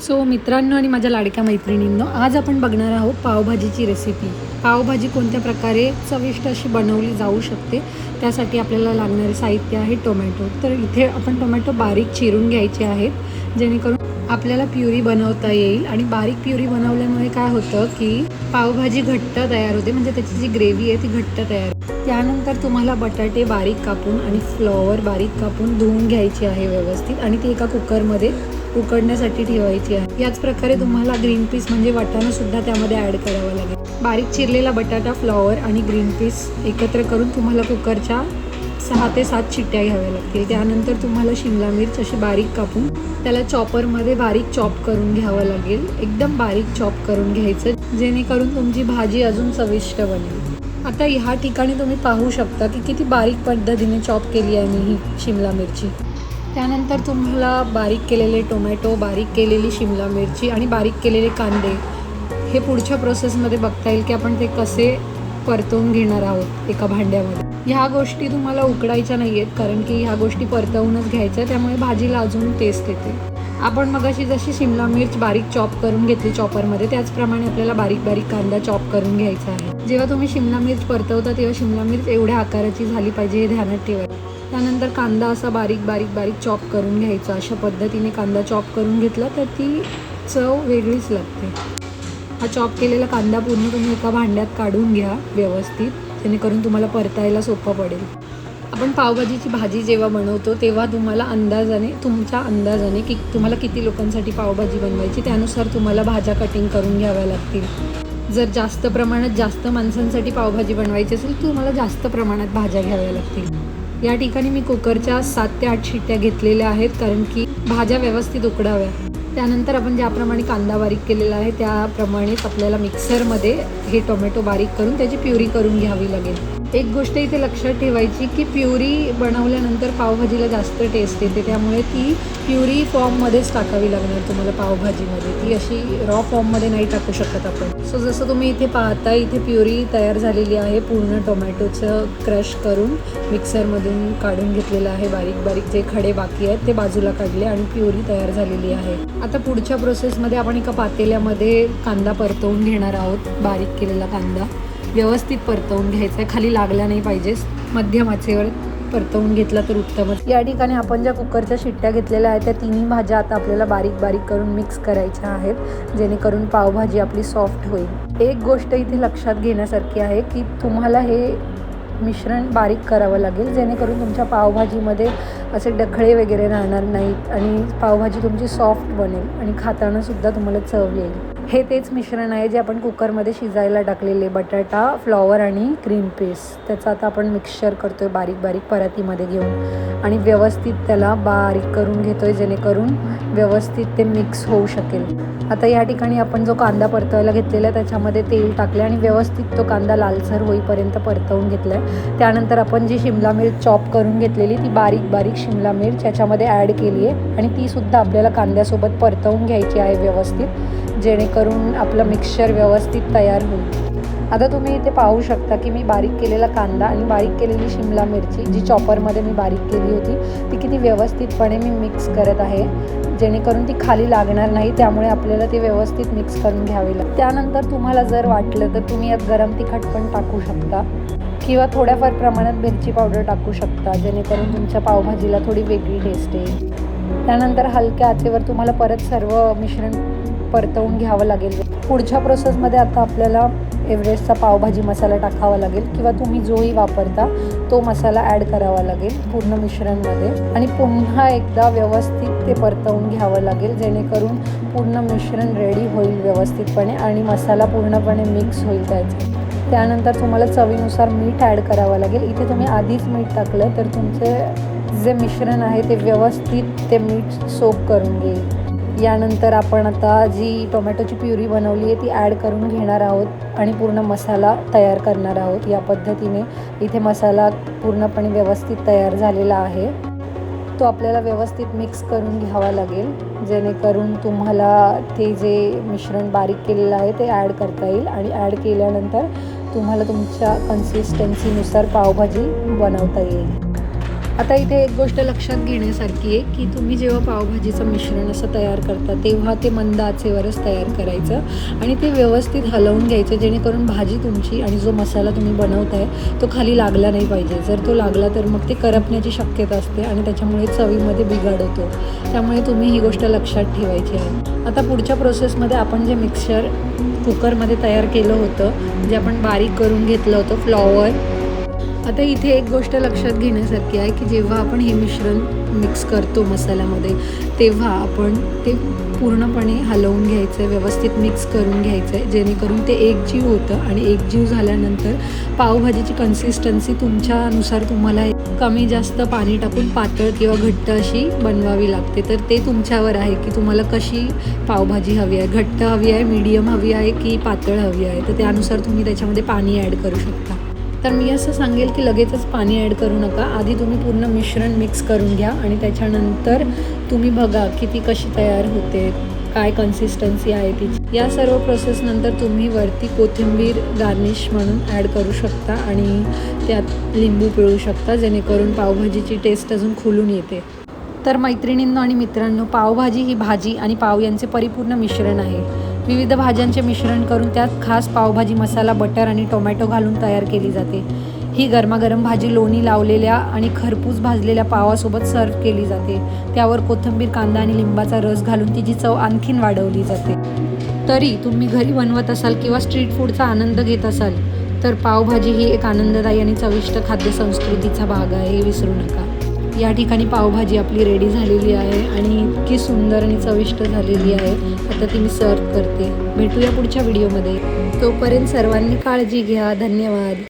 So मित्रांनो आणि माझ्या लाडक्या मैत्रिणींनो आज आपण बघणार आहोत पावभाजीची रेसिपी पावभाजी कोणत्या प्रकारे चविष्ट अशी बनवली जाऊ शकते त्यासाठी आपल्याला लागणारे साहित्य आहे टोमॅटो. तर इथे आपण टोमॅटो बारीक चिरून घ्यायचे आहेत जेणेकरून आपल्याला प्युरी बनवता येईल. आणि बारीक प्युरी बनवल्यामुळे काय होतं की पावभाजी घट्ट तयार होते म्हणजे त्याची जी ग्रेव्ही आहे ती घट्ट तयार होते. त्यानंतर तुम्हाला बटाटे बारीक कापून आणि फ्लॉवर बारीक कापून धुवून घ्यायची आहे व्यवस्थित. आणि ती एका कुकरमध्ये उकडण्यासाठी ठेवायची आहे. याच प्रकारे तुम्हाला ग्रीन पीस म्हणजे वाटाणा सुद्धा त्यामध्ये ॲड करावं लागेल. बारीक चिरलेला बटाटा फ्लॉवर आणि ग्रीन पीस एकत्र करून तुम्हाला कुकरच्या सहा ते सात शिट्ट्या घ्याव्या लागतील. त्यानंतर तुम्हाला शिमला मिर्च अशी बारीक कापून त्याला चॉपरमध्ये बारीक चॉप करून घ्यावं लागेल. एकदम बारीक चॉप करून घ्यायचं जेणेकरून तुमची भाजी अजून चविष्ट बनेल. आता ह्या ठिकाणी तुम्ही पाहू शकता की किती बारीक पद्धतीने चॉप केली आहे मी ही शिमला मिरची. त्यानंतर तुम्हाला बारीक केलेले टोमॅटो बारीक केलेली शिमला मिरची आणि बारीक केलेले कांदे हे पुढच्या प्रोसेसमध्ये बघता येईल की आपण ते कसे परतवून घेणार आहोत एका भांड्यामध्ये. ह्या गोष्टी तुम्हाला उकडायच्या नाही आहेत कारण की ह्या गोष्टी परतवूनच घ्यायच्या त्यामुळे भाजीला अजून टेस्ट येते. आपण मगाशी जशी शिमला मिर्च बारीक चॉप करून घेतली चॉपरमध्ये त्याचप्रमाणे आपल्याला बारीक बारीक कांदा चॉप करून घ्यायचा आहे. जेव्हा तुम्ही शिमला मिर्च परतवता तेव्हा शिमला मिर्च एवढ्या आकाराची झाली पाहिजे हे ध्यानात ठेवा त्यानंतर कांदा असा बारीक बारीक बारीक चॉप करून घ्यायचा. अशा पद्धतीने कांदा चॉप करून घेतला तर ती चव वेगळीच लागते. हा चॉप केलेला कांदा पूर्ण तुम्ही एका भांड्यात काढून घ्या व्यवस्थित. जेणेकरून तुम्हाला परतायला सोपं पडेल. आपण पावभाजीची भाजी जेव्हा बनवतो तेव्हा तुम्हाला अंदाजाने तुमच्या अंदाजाने की तुम्हाला किती लोकांसाठी पावभाजी बनवायची त्यानुसार तुम्हाला भाज्या कटिंग करून घ्याव्या लागतील. जर जास्त प्रमाणात जास्त माणसांसाठी पावभाजी बनवायची असेल तर तुम्हाला जास्त प्रमाणात भाज्या घ्याव्या लागतील. या ठिकाणी मी कुकरच्या सात ते आठ शिट्ट्या घेतलेल्या आहेत कारण की भाज्या व्यवस्थित उकडाव्या. त्यानंतर आपण ज्याप्रमाणे कांदा बारीक केलेला आहे त्याप्रमाणेच आपल्याला मिक्सरमध्ये हे टोमॅटो बारीक करून त्याची प्युरी करून घ्यावी लागेल. एक गोष्ट इथे लक्षात ठेवायची की प्युरी बनवल्यानंतर पावभाजीला जास्त टेस्ट येते. त्यामुळे ती प्युरी फॉर्ममध्येच टाकावी लागणार तुम्हाला पावभाजीमध्ये. ती अशी रॉ फॉर्ममध्ये नाही टाकू शकत आपण. सो जसं तुम्ही इथे पाहता इथे प्युरी तयार झालेली आहे पूर्ण टोमॅटोचं क्रश करून. मिक्सरमधून काढून घेतलेलं आहे बारीक बारीक जे खडे बाकी आहेत ते बाजूला काढले आणि प्युरी तयार झालेली आहे. आता पुढच्या प्रोसेसमध्ये आपण एका पातेल्यामध्ये कांदा परतवून घेणार आहोत बारीक केलेला कांदा. व्यवस्थित परतवून घ्यायचा आहे खाली लागला नाही पाहिजे. मध्यम आचेवर परतवून घेतला तर उत्तमच. या ठिकाणी आपण ज्या कुकरच्या शिट्ट्या घेतलेल्या आहेत त्या तिन्ही भाज्या आता आपल्याला बारीक बारीक करून मिक्स करायच्या आहेत जेणेकरून पावभाजी आपली सॉफ्ट होईल. एक गोष्ट इथे लक्षात घेण्यासारखी आहे की तुम्हाला हे मिश्रण बारीक करावं लागेल जेणेकरून तुमच्या पावभाजीमध्ये असे डखळे वगैरे राहणार नाहीत आणि पावभाजी तुमची सॉफ्ट बनेल आणि खातानासुद्धा तुम्हाला चव येईल. हे तेच मिश्रण आहे जे आपण कुकरमध्ये शिजायला टाकलेले बटाटा फ्लॉवर आणि ग्रीन पेस्ट. त्याचं आता आपण मिक्सचर करतो आहे बारीक बारीक परातीमध्ये घेऊन आणि व्यवस्थित त्याला बारीक करून घेतो आहे जेणेकरून व्यवस्थित ते मिक्स होऊ शकेल. आता या ठिकाणी आपण जो कांदा परतवायला घेतलेला आहे त्याच्यामध्ये तेल टाकले आणि व्यवस्थित तो कांदा लालसर होईपर्यंत परतवून घेतला आहे त्यानंतर आपण जी शिमला मिर्च चॉप करून घेतलेली ती बारीक बारीक शिमला मिर्च याच्यामध्ये ॲड केली आहे. आणि तीसुद्धा आपल्याला कांद्यासोबत परतवून घ्यायची आहे व्यवस्थित जेणेकरून आपलं मिक्सचर व्यवस्थित तयार होईल. आता तुम्ही इथे पाहू शकता की मी बारीक केलेला कांदा आणि बारीक केलेली शिमला मिरची जी चॉपरमध्ये मी बारीक केली होती ती किती व्यवस्थितपणे मी मिक्स करत आहे. जेणेकरून ती खाली लागणार नाही त्यामुळे आपल्याला ती व्यवस्थित मिक्स करून घ्यावी लागते त्यानंतर तुम्हाला जर वाटलं तर तुम्ही यात गरम तिखट पण टाकू शकता. किंवा थोड्याफार प्रमाणात मिरची पावडर टाकू शकता जेणेकरून तुमच्या पावभाजीला थोडी वेगळी टेस्ट येईल. त्यानंतर हलक्या आचेवर तुम्हाला परत सर्व मिश्रण परतवून घ्यावं लागेल. पुढच्या प्रोसेसमध्ये आता आपल्याला एव्हरेस्टचा पावभाजी मसाला टाकावा लागेल किंवा तुम्ही जोही वापरता तो मसाला ॲड करावा लागेल पूर्ण मिश्रणमध्ये. आणि पुन्हा एकदा व्यवस्थित ते परतवून घ्यावं लागेल जेणेकरून पूर्ण मिश्रण रेडी होईल व्यवस्थितपणे आणि मसाला पूर्णपणे मिक्स होईल त्याचा. त्यानंतर तुम्हाला चवीनुसार मीठ ॲड करावं लागेल. इथे तुम्ही आधीच मीठ टाकलं तर तुमचे जे मिश्रण आहे ते व्यवस्थित ते मीठ सोप करून घेईल. यानंतर आपण आता जी टोमॅटोची प्युरी बनवली आहे ती ॲड करून घेणार आहोत आणि पूर्ण मसाला तयार करणार आहोत. या पद्धतीने इथे मसाला पूर्णपणे व्यवस्थित तयार झालेला आहे. तो आपल्याला व्यवस्थित मिक्स करून घ्यावा लागेल. जेणेकरून तुम्हाला ते जे मिश्रण बारीक केलेलं आहे ते ॲड करता येईल. आणि ॲड केल्यानंतर तुम्हाला तुमच्या कन्सिस्टन्सीनुसार पावभाजी बनवता येईल. आता इथे एक गोष्ट लक्षात घेण्यासारखी आहे की तुम्ही जेव्हा पावभाजीचं मिश्रण असं तयार करता तेव्हा ते मंद आचेवरच तयार करायचं आणि ते व्यवस्थित हलवून घ्यायचं जेणेकरून भाजी तुमची आणि जो मसाला तुम्ही बनवताय तो खाली लागला नाही पाहिजे. जर तो लागला तर मग ते करपण्याची शक्यता असते आणि त्याच्यामुळे चवीमध्ये बिघाड होतो. त्यामुळे तुम्ही ही गोष्ट लक्षात ठेवायची आहे. आता पुढच्या प्रोसेसमध्ये आपण जे मिक्सचर कुकरमध्ये तयार केलं होतं जे आपण बारीक करून घेतलं होतं फ्लॉवर आता इथे एक गोष्ट लक्षात घेण्यासारखी आहे की जेव्हा आपण हे मिश्रण मिक्स करतो मसाल्यामध्ये तेव्हा आपण ते पूर्णपणे हलवून घ्यायचं आहे व्यवस्थित मिक्स करून घ्यायचं आहे जेणेकरून ते एकजीव होतं आणि एकजीव झाल्यानंतर पावभाजीची कन्सिस्टन्सी तुमच्यानुसार तुम्हाला कमी जास्त पाणी टाकून पातळ किंवा घट्ट अशी बनवावी लागते. तर ते तुमच्यावर आहे की तुम्हाला कशी पावभाजी हवी आहे. घट्ट हवी आहे मीडियम हवी आहे की पातळ हवी आहे. तर त्यानुसार तुम्ही त्याच्यामध्ये पाणी ॲड करू शकता. तर मी असं सांगेल की लगेचच पाणी ॲड करू नका. आधी तुम्ही पूर्ण मिश्रण मिक्स करून घ्या आणि त्याच्यानंतर तुम्ही बघा की ती कशी तयार होते काय कन्सिस्टन्सी आहे तिची. या सर्व प्रोसेसनंतर तुम्ही वरती कोथिंबीर गार्निश म्हणून ॲड करू शकता आणि त्यात लिंबू पिळू शकता जेणेकरून पावभाजीची टेस्ट अजून खुलून येते. तर मैत्रिणींनो आणि मित्रांनो पावभाजी ही भाजी आणि पाव यांचे परिपूर्ण मिश्रण आहे. विविध भाज्यांचे मिश्रण करून त्यात खास पावभाजी मसाला बटर आणि टोमॅटो घालून तयार केली जाते. ही गरमागरम भाजी लोणी लावलेल्या आणि खरपूस भाजलेल्या पावासोबत सर्व केली जाते. त्यावर कोथिंबीर कांदा आणि लिंबाचा रस घालून तिची चव आणखीन वाढवली जाते. तरी तुम्ही घरी बनवत असाल किंवा स्ट्रीट फूडचा आनंद घेत असाल तर पावभाजी ही एक आनंददायी आणि चविष्ट खाद्य संस्कृतीचा भाग आहे हे विसरू नका. या ठिकाणी पावभाजी आपली रेडी झालेली आहे आणि इतकी सुंदर आणि चविष्ट झालेली आहे. आता ती मी सर्व करते. भेटूया पुढच्या व्हिडिओमध्ये तोपर्यंत सर्वांनी काळजी घ्या. धन्यवाद.